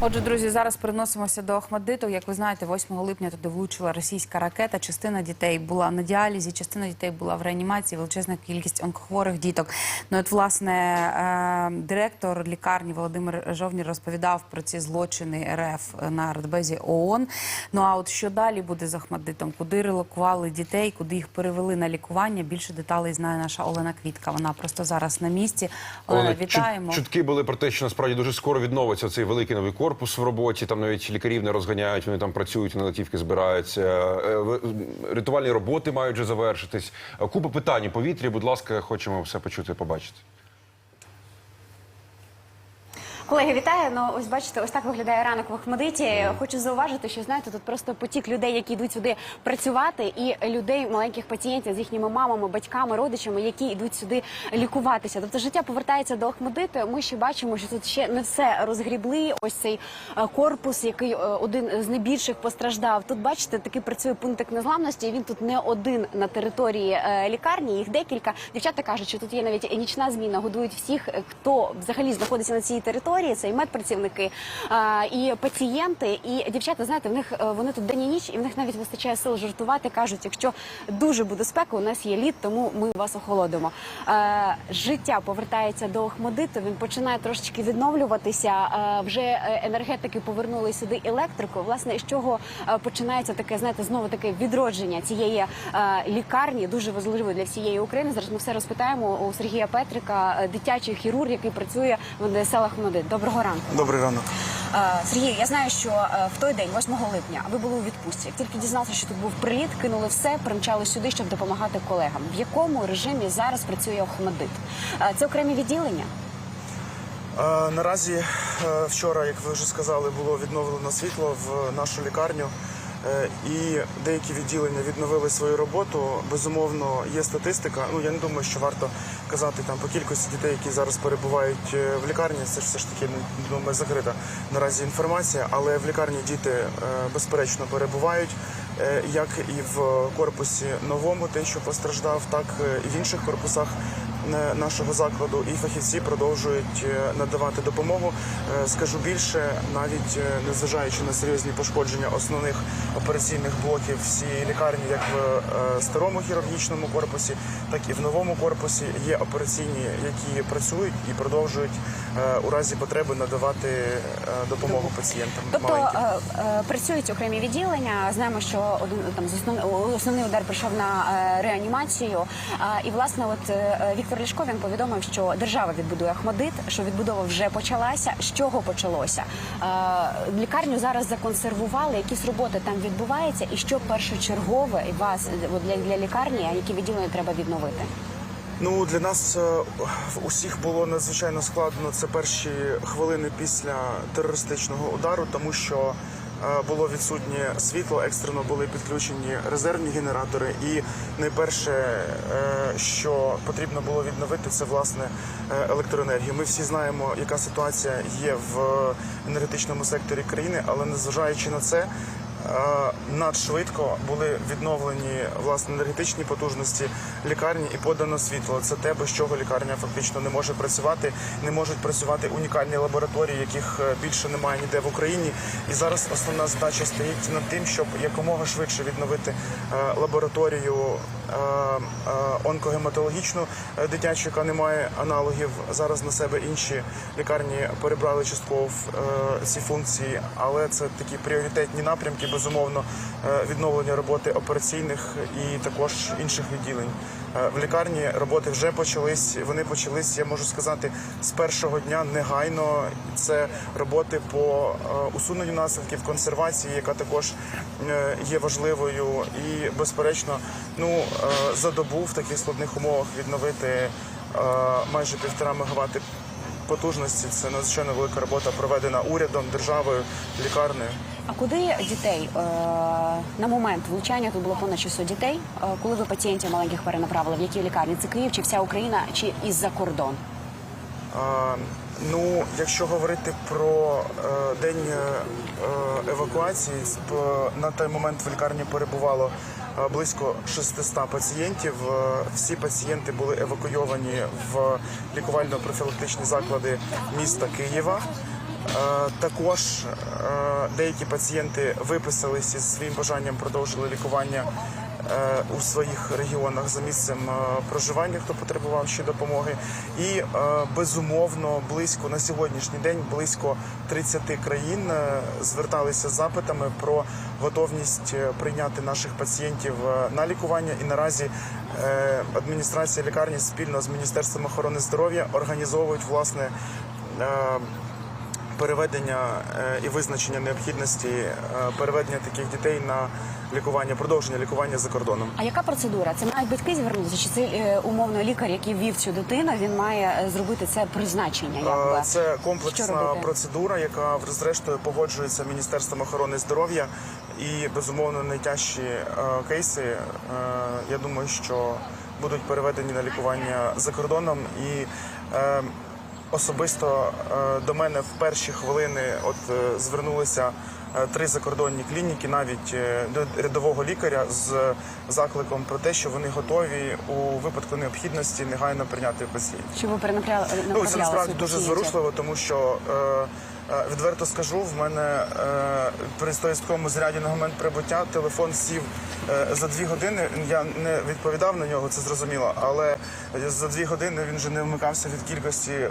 Отже, друзі, зараз переносимося до Охмаддиту. Як ви знаєте, 8 липня туди влучила російська ракета. Частина дітей була на діалізі, частина дітей була в реанімації, величезна кількість онкохворих діток. Ну от власне е, директор лікарні Володимир Жовнір розповідав про ці злочини РФ на радбезі ООН. Ну а от що далі буде з Охмаддитом? Куди релокували дітей, куди їх перевели на лікування? Більше деталей знає наша Олена Квітка. Вона просто зараз на місці. Олена, Олена, вітаємо. Чутки були про те, що насправді дуже скоро відновиться цей великий новий корпус в роботі. Там навіть лікарів не розганяють, вони там працюють, на латівки збираються. Е, Рятувальні роботи мають вже завершитись. Е, Купа питань у повітрі. Будь ласка, хочемо все почути побачити. Колеги, вітаю. Ну ось бачите, ось так виглядає ранок в Охмадиті. Хочу зауважити, що знаєте, тут просто потік людей, які йдуть сюди працювати, і людей, маленьких пацієнтів з їхніми мамами, батьками, родичами, які йдуть сюди лікуватися. Тобто життя повертається до Охмадиту. Ми ще бачимо, що тут ще не все розгрібли. Ось цей е, корпус, який е, один з найбільших постраждав. Тут бачите, такий працює пунктик незламності. Він тут не один на території е, лікарні. Їх декілька. Дівчата кажуть, що тут є навіть нічна зміна. Годують всіх, хто взагалі знаходиться на цій території. Це і медпрацівники, і пацієнти. І дівчата, знаєте, в них е, вони тут день і ніч, і в них навіть вистачає сил жартувати. кажуть, якщо дуже буде спека, у нас є лід, тому ми вас охолодимо. Е, Життя повертається до Охмадиту. Він починає трошечки відновлюватися. Е, Вже енергетики повернули сюди електрику. Власне, з чого починається таке, знаєте, знову таке відродження цієї лікарні, дуже важливо для всієї України. Зараз ми все розпитаємо у Сергія Петрика, дитячий хірург, який працює в селах Охмадит. Доброго ранку. Добрий ранок. Е, Сергій, я знаю, що е, в той день, 8 липня, ви були у відпустці. Як тільки дізналися, що тут був приліт, кинули все, примчали сюди, щоб допомагати колегам. В якому режимі зараз працює Охмадит? Е, Це окремі відділення? Наразі вчора, як ви вже сказали, було відновлено світло в нашу лікарню. Е, І деякі відділення відновили свою роботу. Безумовно, є статистика. Ну я не думаю, що варто казати там по кількості дітей, які зараз перебувають е, в лікарні. Це ж все ж таки ну, думаю, закрита наразі інформація. Але в лікарні діти е, безперечно перебувають, як і в корпусі новому, той, що постраждав, так і в інших корпусах нашого закладу. І фахівці продовжують е, надавати допомогу. Е, Скажу більше, навіть е, незважаючи на серйозні пошкодження основних операційних блоків всієї лікарні, як в старому хірургічному корпусі, так і в новому корпусі, є операційні, які працюють і продовжують у разі потреби надавати допомогу пацієнтам. Тобто маленьким. працюють окремі відділення. Знаємо, що один там основний удар прийшов на реанімацію. І власне, от е, Віктор він повідомив, що держава відбудує Ахмадит, що відбудова вже почалася. З чого почалося? Е, лікарню зараз законсервували. Якісь роботи там відбуваються, і що першочергове вас е, для, для лікарні, які відділення треба відновити? Ну для нас е, усіх було надзвичайно складно. Це перші хвилини після терористичного удару, тому що було відсутнє світло, екстрено були підключені резервні генератори. І найперше, е, що потрібно було відновити, це власне е, електроенергію. Ми всі знаємо, яка ситуація є в енергетичному секторі країни, але незважаючи на це. Е, Надшвидко були відновлені власне енергетичні потужності лікарні і подано світло. Це те, без чого лікарня фактично не може працювати. Не можуть працювати унікальні лабораторії, яких е, більше немає ніде в Україні. І зараз основна задача стоїть над тим, щоб якомога швидше відновити е, лабораторію онкогематологічну дитячу, яка не має аналогів. Зараз на себе інші лікарні перебрали частково ці функції, але це такі пріоритетні напрямки. Безумовно, е, відновлення роботи операційних і також інших відділень. Е, В лікарні роботи вже почались. Вони почались, я можу сказати, з першого дня негайно. Це роботи по е, усуненню наслідків консервації, яка також є важливою. І безперечно, ну за добу в таких складних умовах відновити майже півтора мегаватти потужності. Це надзвичайно велика робота, проведена урядом, державою, лікарнею. А куди дітей е, на момент влучання тут було понад 600 дітей? Е, коли ви пацієнтів маленьких перенаправили, в які лікарні? Це Київ чи вся Україна, чи із-за кордон? Ну, якщо говорити про е, день е, евакуації, на той момент в лікарні перебувало близько 600 пацієнтів. Всі пацієнти були евакуйовані в лікувально-профілактичні заклади міста Києва. Е, Також е, деякі пацієнти виписалися зі своїм бажанням продовжили лікування е, у своїх регіонах за місцем проживання, хто потребував ще допомоги. І безумовно близько на сьогоднішній день близько 30 країн зверталися з запитами про готовність прийняти наших пацієнтів на лікування. І наразі адміністрація лікарні спільно з міністерством охорони здоров'я організовують власне. Переведення е, і визначення необхідності е, переведення таких дітей на лікування, продовження лікування за кордоном. А яка процедура? Це мають батьки звернутися? Чи це е, умовно лікар, який вів цю дитину, він має зробити це призначення? Якби? Це комплексна процедура, яка зрештою погоджується Міністерством охорони здоров'я. І безумовно найтяжчі кейси. Я думаю, що будуть переведені на лікування за кордоном. І особисто е, до мене в перші хвилини от е, звернулися. е, Три закордонні клініки, навіть до рядового лікаря з закликом про те, що вони готові у випадку необхідності негайно прийняти пацієнтів. Щоб ви перенаправляли Ну, це насправді дуже пацієнтів? зворушливо, тому що відверто скажу, в мене е, при стоїсткому зряді на момент прибуття телефон сів е, за дві години. Я не відповідав на нього, це зрозуміло, але за дві години він вже не вмикався від кількості.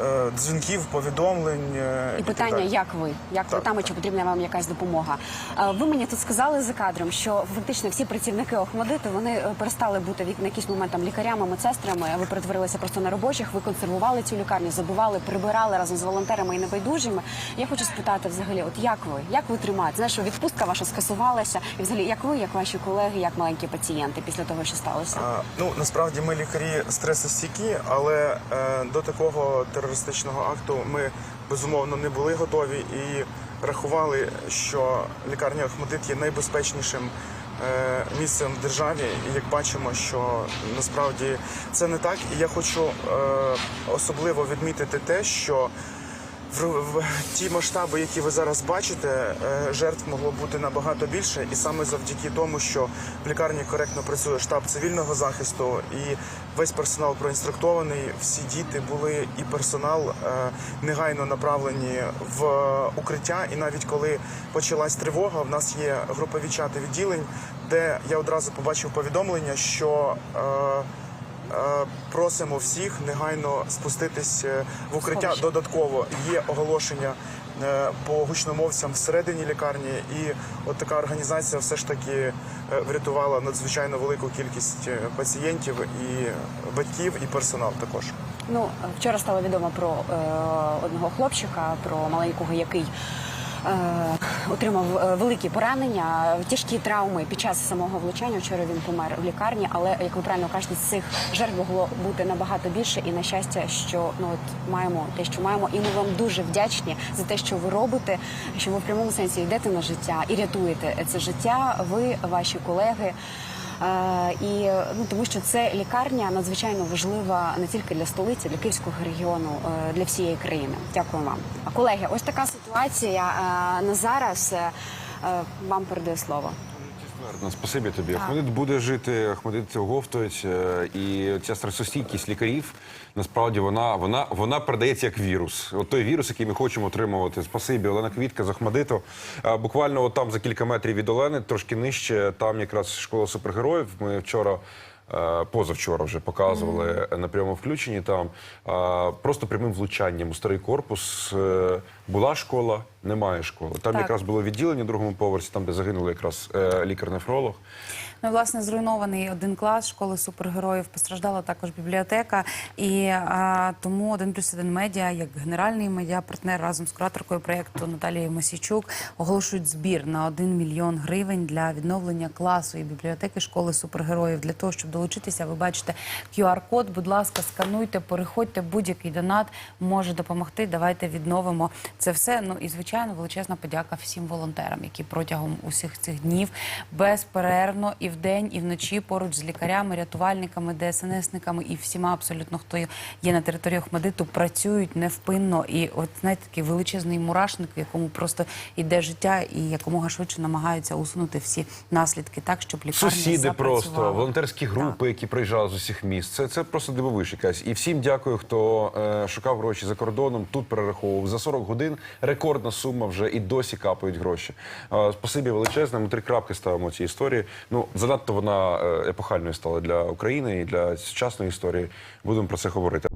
Е, Дзвінків, повідомлень е, І питання, далі. як ви? Як ви там і чи потрібна вам якась допомога? Е, Ви мені тут сказали за кадром, що фактично всі працівники Охмадиту вони перестали бути на якийсь момент там лікарями, медсестрами. Ви перетворилися просто на робочих. Ви консервували цю лікарню, забивали, прибирали разом з волонтерами і небайдужими. Я хочу спитати взагалі, от як ви? Як ви тримаєте? Знаєш, що відпустка ваша скасувалася, і взагалі як ви, як ваші колеги, як маленькі пацієнти після того, що сталося? А, Ну насправді ми лікарі стресостійкі, але е, до такого терористичного акту ми безумовно не були готові і рахували, що лікарня Охмадит є найбезпечнішим е, місцем в державі. І як бачимо, що насправді це не так. І я хочу е, особливо відмітити те, що в, в ті масштаби, які ви зараз бачите, е, жертв могло бути набагато більше, і саме завдяки тому, що в лікарні коректно працює штаб цивільного захисту і весь персонал проінструктований, всі діти були і персонал е, негайно направлені в укриття. І навіть коли почалась тривога, в нас є групові чати відділень, де я одразу побачив повідомлення, що е, Просимо всіх негайно спуститись е, в укриття. Додатково є оголошення е, по гучномовцям всередині лікарні, і от така організація все ж таки е, врятувала надзвичайно велику кількість е, пацієнтів і батьків, і персонал також. Ну, вчора стало відомо про е, одного хлопчика, про маленького, який е, отримав е, великі поранення, тяжкі травми під час самого влучання. Вчора він помер в лікарні, але як ви правильно кажете, цих жертв могло бути набагато більше. І на щастя, що ну от маємо те, що маємо, і ми вам дуже вдячні за те, що ви робите, що ви в прямому сенсі йдете на життя і рятуєте це життя. Ви, ваші колеги. І ну тому, що це лікарня надзвичайно важлива не тільки для столиці, для київського регіону, е, для всієї країни. Дякую вам. Колеги, ось така ситуація на зараз. Е, е, Вам передаю слово. Ну, Спасибі тобі. Ахмедит буде жити, Ахмедит оговтують. е, І ця стресостійкість лікарів насправді вона, вона, вона передається як вірус. От той вірус, який ми хочемо отримувати. Спасибі, Олена Квітка з Ахмедиту. Е, Буквально от там за кілька метрів від Олени, трошки нижче, там якраз школа супергероїв. Ми вчора. Е, Позавчора вже показували на прямому включенні там просто прямим влучанням у старий корпус е, була школа, немає школи. Там Так. якраз було відділення на другому поверсі, там де загинули якраз е, лікар-нефролог. Ну, власне, зруйнований один клас школи супергероїв. Постраждала також бібліотека. І а, тому один плюс один медіа, як генеральний медіапартнер разом з кураторкою проєкту Наталією Масійчук, оголошують збір на 1 мільйон гривень для відновлення класу і бібліотеки школи супергероїв для того, щоб долучитися, ви бачите QR-код. Будь ласка, скануйте, переходьте, будь-який донат може допомогти. Давайте відновимо це все. Ну і звичайно, величезна подяка всім волонтерам, які протягом усіх цих днів безперервно і вдень, і вночі поруч з лікарями, рятувальниками, ДСНСниками і всіма абсолютно хто є на території Охмадиту, працюють невпинно. І от знаєте, такий величезний мурашник, в якому просто йде життя, і якомога швидше намагаються усунути всі наслідки, так щоб лікарня Сусіди просто, волонтерські групи, які приїжджали з усіх міст. Це, це просто дивовиж якась. І всім дякую, хто е, шукав гроші за кордоном, тут перераховував. За 40 годин рекордна сума вже і досі капають гроші. Е, спасибі величезне. Ми три крапки ставимо цій історії. Ну, занадто вона е, епохальною стала для України і для сучасної історії. Будемо про це говорити.